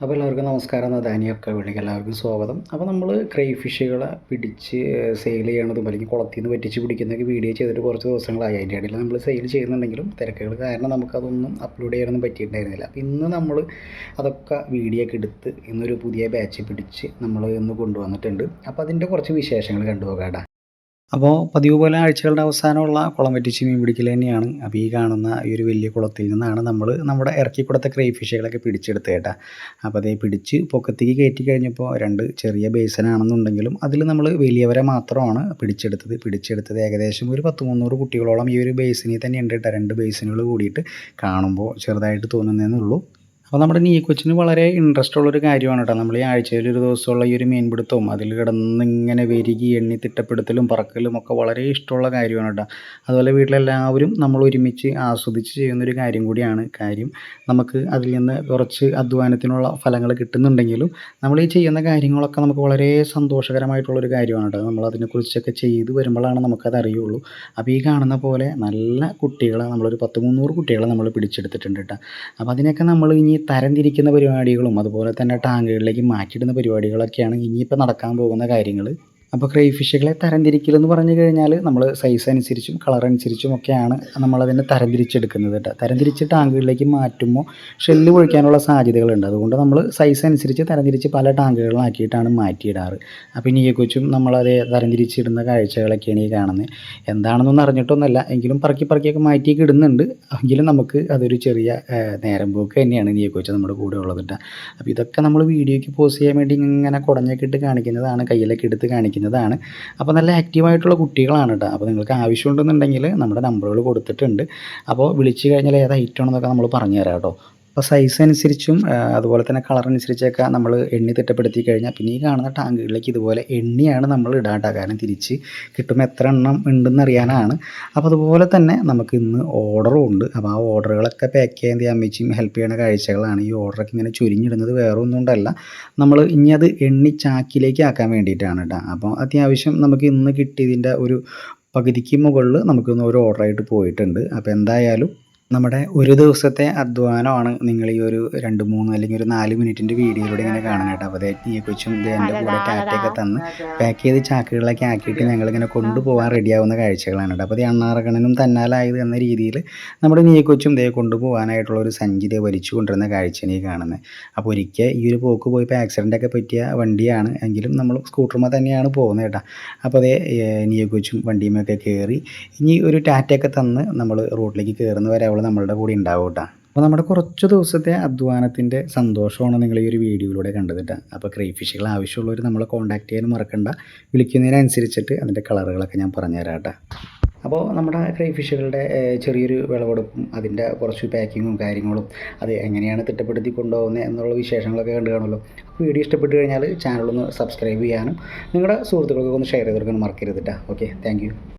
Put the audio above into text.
അപ്പോൾ എല്ലാവർക്കും നമസ്കാരം. നദാനിയൊക്കെ വിളിക്ക് എല്ലാവർക്കും സ്വാഗതം. അപ്പോൾ നമ്മൾ ക്രൈ ഫിഷുകളെ പിടിച്ച് സെയിൽ ചെയ്യണതും അല്ലെങ്കിൽ കുളത്തിൽ നിന്ന് പറ്റിച്ച് പിടിക്കുന്നതൊക്കെ വീഡിയോ ചെയ്തിട്ട് കുറച്ച് ദിവസങ്ങളായി. അതിന്റെ ഇടയിൽ നമ്മൾ സെയിൽ ചെയ്യുന്നുണ്ടെങ്കിലും തിരക്കുകൾ കാരണം നമുക്കതൊന്നും അപ്ലോഡ് ചെയ്യാനൊന്നും പറ്റിയിട്ടുണ്ടായിരുന്നില്ല. അപ്പോൾ ഇന്ന് നമ്മൾ അതൊക്കെ വീഡിയോ ഒക്കെ എടുത്ത് ഇന്നൊരു പുതിയ ബാച്ച് പിടിച്ച് നമ്മൾ ഇന്ന് കൊണ്ടുവന്നിട്ടുണ്ട്. അപ്പോൾ അതിന്റെ കുറച്ച് വിശേഷങ്ങൾ കണ്ടുപോകാടാ അപ്പോൾ പതിവ് പോലെ ആഴ്ചകളുടെ അവസാനമുള്ള കുളം വെറ്റിച്ച് മീൻ പിടിക്കൽ തന്നെയാണ്. അപ്പോൾ ഈ കാണുന്ന ഈ ഒരു വലിയ കുളത്തിൽ നിന്നാണ് നമ്മൾ നമ്മുടെ ഇറക്കി കൊടുത്ത ക്രൈ ഫിഷുകളൊക്കെ പിടിച്ചെടുത്ത് കേട്ടാ. അപ്പോൾ അതേ പിടിച്ച് പൊക്കത്തേക്ക് കയറ്റി കഴിഞ്ഞപ്പോൾ രണ്ട് ചെറിയ ബേസനാണെന്നുണ്ടെങ്കിലും അതിൽ നമ്മൾ വലിയവരെ മാത്രമാണ് പിടിച്ചെടുത്തത്. പിടിച്ചെടുത്തത് ഏകദേശം ഒരു പത്ത് മുന്നൂറ് കുട്ടികളോളം ഈ ഒരു ബേസിനിൽ തന്നെ ഉണ്ട് കേട്ടോ. രണ്ട് ബേസിനുകൾ കൂടിയിട്ട് കാണുമ്പോൾ ചെറുതായിട്ട് തോന്നുന്നതെന്നേ ഉള്ളൂ. അപ്പോൾ നമ്മുടെ നീ കൊച്ചിന് വളരെ ഇൻട്രസ്റ്റ് ഉള്ളൊരു കാര്യമാണ് കേട്ടോ. നമ്മൾ ഈ ആഴ്ചയിൽ ഒരു ദിവസമുള്ള ഈ ഒരു മീൻപിടുത്തവും അതിൽ കിടന്നിങ്ങനെ വെരുകി എണ്ണി തിട്ടപ്പെടുത്തലും പറക്കലും ഒക്കെ വളരെ ഇഷ്ടമുള്ള കാര്യമാണ് കേട്ടോ. അതുപോലെ വീട്ടിലെല്ലാവരും നമ്മൾ ഒരുമിച്ച് ആസ്വദിച്ച് ചെയ്യുന്നൊരു കാര്യം കൂടിയാണ്. കാര്യം നമുക്ക് അതിൽ നിന്ന് കുറച്ച് അധ്വാനത്തിനുള്ള ഫലങ്ങൾ കിട്ടുന്നുണ്ടെങ്കിലും നമ്മൾ ഈ ചെയ്യുന്ന കാര്യങ്ങളൊക്കെ നമുക്ക് വളരെ സന്തോഷകരമായിട്ടുള്ളൊരു കാര്യമാണ് കേട്ടോ. നമ്മൾ അതിനെക്കുറിച്ചൊക്കെ ചെയ്ത് വരുമ്പോഴാണ് നമുക്കത് അറിയുള്ളൂ. അപ്പോൾ ഈ കാണുന്ന പോലെ നല്ല കുട്ടികളെ നമ്മളൊരു പത്ത് മുന്നൂറ് കുട്ടികളെ നമ്മൾ പിടിച്ചെടുത്തിട്ടുണ്ട് കേട്ടോ. അപ്പോൾ അതിനൊക്കെ നമ്മൾ ഇനി തരംതിരിക്കുന്ന പരിപാടികളും അതുപോലെ തന്നെ ടാങ്കുകളിലേക്ക് മാറ്റിയിടുന്ന പരിപാടികളൊക്കെയാണ് ഇനിയിപ്പോൾ നടക്കാൻ പോകുന്ന കാര്യങ്ങൾ അപ്പോൾ ക്രൈ ഫിഷുകളെ തരംതിരിക്കലെന്ന് പറഞ്ഞു കഴിഞ്ഞാൽ നമ്മൾ സൈസ് അനുസരിച്ചും കളർ അനുസരിച്ചും ഒക്കെയാണ് നമ്മളതിനെ തരംതിരിച്ചെടുക്കുന്നത് കേട്ടോ തരംതിരിച്ചിട്ട് ടാങ്കുകളിലേക്ക് മാറ്റുമ്പോൾ ഷെല്ല് പൊഴിക്കാനുള്ള സാധ്യതകളുണ്ട്. അതുകൊണ്ട് നമ്മൾ സൈസ് അനുസരിച്ച് തരംതിരിച്ച് പല ടാങ്കുകളിലാക്കിയിട്ടാണ് മാറ്റിയിടാറ്. അപ്പോൾ ഇനി കൊച്ചും നമ്മളത് തരംതിരിച്ചിടുന്ന കാഴ്ചകളൊക്കെയാണ് ഈ കാണുന്നത്. എന്താണെന്നൊന്നും അറിഞ്ഞിട്ടൊന്നുമല്ല. എങ്കിലും പറക്കി പറക്കിയൊക്കെ മാറ്റിയൊക്കെ ഇടുന്നുണ്ട്. എങ്കിലും നമുക്ക് അതൊരു ചെറിയ നേരം പോക്ക് തന്നെയാണ് നീ കൊച്ചു നമ്മുടെ കൂടെ ഉള്ളത് കേട്ടോ അപ്പോൾ ഇതൊക്കെ നമ്മൾ വീഡിയോയ്ക്ക് പോസ്റ്റ് ചെയ്യാൻ വേണ്ടി ഇങ്ങനെ കുടഞ്ഞൊക്കെ ഇട്ട് കാണിക്കുന്നതാണ്. കയ്യിലൊക്കെ എടുത്ത് കാണിക്കുന്നതാണ് അപ്പോൾ നല്ല ആക്റ്റീവായിട്ടുള്ള കുട്ടികളാണ് കേട്ടോ അപ്പോൾ നിങ്ങൾക്ക് ആവശ്യമുണ്ടെന്നുണ്ടെങ്കിൽ നമ്മുടെ നമ്പറുകൾ കൊടുത്തിട്ടുണ്ട്. അപ്പോൾ വിളിച്ചു കഴിഞ്ഞാൽ ഏത് ഐറ്റമാണെന്നൊക്കെ നമ്മൾ പറഞ്ഞു തരാം കേട്ടോ അപ്പോൾ സൈസ് അനുസരിച്ചും അതുപോലെ തന്നെ കളർ അനുസരിച്ചൊക്കെ നമ്മൾ എണ്ണി തിട്ടപ്പെടുത്തി കഴിഞ്ഞാൽ പിന്നെ ഈ കാണുന്ന ടാങ്കുകളിലേക്ക് ഇതുപോലെ എണ്ണിയാണ് നമ്മൾ ഇടാണ്ട കാരണം തിരിച്ച് കിട്ടുമ്പോൾ എത്ര എണ്ണം ഉണ്ടെന്ന് അറിയാനാണ്. അപ്പോൾ അതുപോലെ തന്നെ നമുക്ക് ഇന്ന് ഓർഡറും ഉണ്ട്. അപ്പോൾ ആ ഓർഡറുകളൊക്കെ പാക്ക് ചെയ്യാൻ അമ്മച്ചിയും ഹെൽപ്പ് ചെയ്യുന്ന കാഴ്ചകളാണ്. ഈ ഓർഡറൊക്കെ ഇങ്ങനെ ചുരിഞ്ഞിടുന്നത് വേറെ ഒന്നും നമ്മൾ ഇനി അത് എണ്ണി ചാക്കിലേക്ക് ആക്കാൻ വേണ്ടിയിട്ടാണ് കേട്ടോ അപ്പോൾ അത്യാവശ്യം നമുക്ക് ഇന്ന് കിട്ടിയതിന്റെ ഒരു പകുതിക്ക് മുകളിൽ നമുക്കിന്ന് ഒരു ഓർഡറായിട്ട് പോയിട്ടുണ്ട്. അപ്പോൾ എന്തായാലും നമ്മുടെ ഒരു ദിവസത്തെ അധ്വാനമാണ് നിങ്ങൾ ഈ ഒരു രണ്ട് മൂന്ന് അല്ലെങ്കിൽ ഒരു നാല് മിനിറ്റിന്റെ വീഡിയോയിലൂടെ ഇങ്ങനെ കാണാൻ കേട്ടോ. അപ്പോൾ ഈ കൊച്ചും ഇത് എന്റെ കൂടെ ടാറ്റയൊക്കെ തന്ന് പാക്ക് ചെയ്ത് ചാക്കുകളൊക്കെ ആക്കിയിട്ട് ഞങ്ങൾ ഇങ്ങനെ കൊണ്ടുപോകാൻ റെഡിയാവുന്ന കാഴ്ചകളാണ് കേട്ടോ. അപ്പോൾ ഈ അണ്ണാറക്കണ്ണനും തന്നാലായത് എന്ന രീതിയിൽ നമ്മുടെ നീ കൊച്ചും ദേ കൊണ്ടുപോകാനായിട്ടുള്ള ഒരു സഞ്ചി വലിച്ചു കൊണ്ടുവരുന്ന കാഴ്ചയാണ് ഈ കാണുന്നത്. അപ്പോൾ ഒരിക്കൽ ഈ ഒരു പോക്ക് പോയപ്പോൾ ആക്സിഡന്റ് ഒക്കെ പറ്റിയ വണ്ടിയാണ്. എങ്കിലും നമ്മൾ സ്കൂട്ടർമാർ തന്നെയാണ് പോകുന്നത് കേട്ടോ. അപ്പോൾ അതേ നീ കൊച്ചും വണ്ടിയുമൊക്കെ കയറി ഇനി ഒരു ടാറ്റയൊക്കെ തന്ന് നമ്മൾ റോഡിലേക്ക് കയറുന്ന വരെ അവൾ നമ്മളുടെ കൂടെ ഉണ്ടാവും കേട്ടോ അപ്പോൾ നമ്മുടെ കുറച്ച് ദിവസത്തെ അധ്വാനത്തിന്റെ സന്തോഷമാണ് നിങ്ങൾ ഈ ഒരു വീഡിയോയിലൂടെ കണ്ടത് കേട്ടോ അപ്പോൾ ക്രീഫിഷുകൾ ആവശ്യമുള്ളവർ നമ്മളെ കോൺടാക്ട് ചെയ്യാനും മറക്കണ്ട. വിളിക്കുന്നതിനനുസരിച്ചിട്ട് അതിന്റെ കളറുകളൊക്കെ ഞാൻ പറഞ്ഞുതരാം അപ്പോൾ നമ്മുടെ ക്രൈ ഫിഷുകളുടെ ചെറിയൊരു വിളവെടുപ്പും അതിന്റെ കുറച്ച് പാക്കിങ്ങും കാര്യങ്ങളും അത് എങ്ങനെയാണ് തിട്ടപ്പെടുത്തി കൊണ്ടുപോകുന്നത് എന്നുള്ള വിശേഷങ്ങളൊക്കെ കണ്ടു കാണുമല്ലോ. വീഡിയോ ഇഷ്ടപ്പെട്ട് കഴിഞ്ഞാൽ ചാനലൊന്ന് സബ്സ്ക്രൈബ് ചെയ്യാനും നിങ്ങളുടെ സുഹൃത്തുക്കൾക്കൊക്കെ ഒന്ന് ഷെയർ ചെയ്ത് കൊടുക്കാനും മറക്കരുത് കേട്ടോ ഓക്കെ താങ്ക്